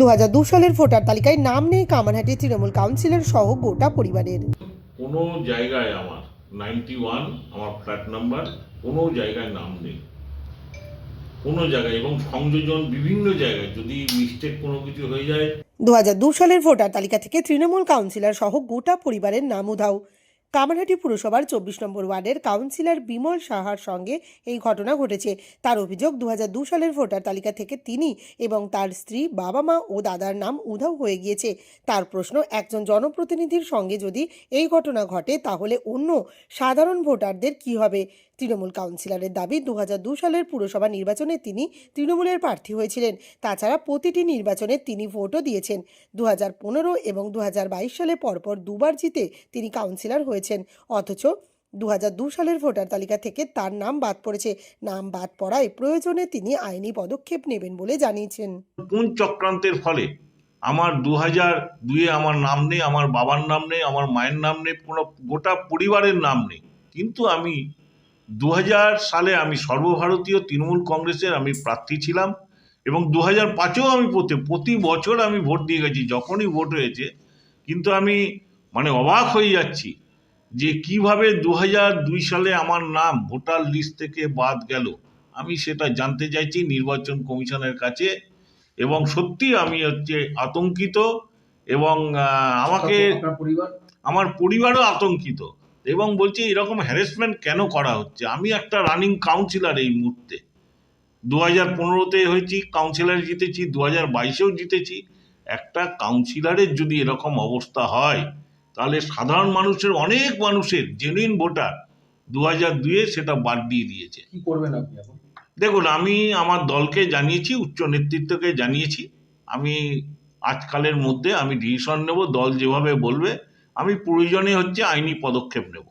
দু সালের ভোটার তালিকায় নাম নেই কামারহাটি তৃণমূল কাউন্সিলর সহ গোটা পরিবারের। কোনো জায়গায় আমার নাইনটি ওয়ান আমার ফ্ল্যাট নাম্বার কোনো জায়গায় নাম নেই। কোনো জায়গায় এবং সংযোজন বিভিন্ন জায়গায় যদি মিস্টেক কোনো কিছু হয়ে যায়। দু সালের ভোটার তালিকা থেকে তৃণমূল কাউন্সিলর সহ গোটা পরিবারের নাম উধাও। কামারহাটি পুরসভার চব্বিশ নম্বর ওয়ার্ডের কাউন্সিলর বিমল সাহার সঙ্গে এই ঘটনা ঘটেছে। তার অভিযোগ দু সালের ভোটার তালিকা থেকে তিনি এবং তার স্ত্রী, বাবা মা ও দাদার নাম উধাও হয়ে গিয়েছে। তার প্রশ্ন, একজন জনপ্রতিনিধির সঙ্গে যদি এই ঘটনা ঘটে, তাহলে অন্য সাধারণ ভোটারদের কি হবে? তৃণমূল কাউন্সিলরের দাবি দু সালের পুরসভা নির্বাচনে তিনি তৃণমূলের প্রার্থী হয়েছিলেন। তাছাড়া প্রতিটি নির্বাচনে তিনি ভোটও দিয়েছেন। দু হাজার পনেরো এবং দু হাজার বাইশ সালে পরপর দুবার জিতে তিনি কাউন্সিলর হয়েছেন। অথচ দু সালের ভোটার তালিকা থেকে তার নাম বাদ পড়েছে। নাম বাদ পড়ায় প্রয়োজনে তিনি আইনি পদক্ষেপ নেবেন বলে জানিয়েছেন। কোন চক্রান্তের ফলে আমার দু হাজার দুয়ে আমার নাম নেই, আমার বাবার নাম নেই, আমার মায়ের নাম নেই কোনো গোটা পরিবারের নাম নেই। কিন্তু আমি দু হাজার সালে আমি সর্বভারতীয় তৃণমূল কংগ্রেসের আমি প্রার্থী ছিলাম এবং দু হাজার পাঁচেও আমি প্রতি প্রতি বছর আমি ভোট দিয়ে গেছি, যখনই ভোট হয়েছে। কিন্তু আমি মানে অবাক হয়ে যাচ্ছি যে কীভাবে দু হাজার দুই সালে আমার নাম ভোটার লিস্ট থেকে বাদ গেল আমি সেটা জানতে চাইছি নির্বাচন কমিশনের কাছে এবং সত্যি আমি হচ্ছে আতঙ্কিত এবং আমাকে আমার পরিবারও আতঙ্কিত এবং বলছি এরকম হ্যারাসমেন্ট কেন করা হচ্ছে? আমি একটা রানিং কাউন্সিলর এই মুহূর্তে। দু হাজার পনেরোতে হয়েছি কাউন্সিলর জিতেছি দু হাজার বাইশেও জিতেছি। একটা কাউন্সিলরের যদি এরকম অবস্থা হয় তাহলে সাধারণ মানুষের অনেক মানুষের জেনুইন ভোটার দু হাজার দুয়ে সেটা বাদ দিয়ে দিয়েছে। কি করবেন আপনি এখন? দেখুন আমি আমার দলকে জানিয়েছি উচ্চ নেতৃত্বকে জানিয়েছি। আমি আজকালের মধ্যে আমি ডিসিশন নেব দল যেভাবে বলবে। আমি প্রয়োজনে হচ্ছে আইনি পদক্ষেপ নেব।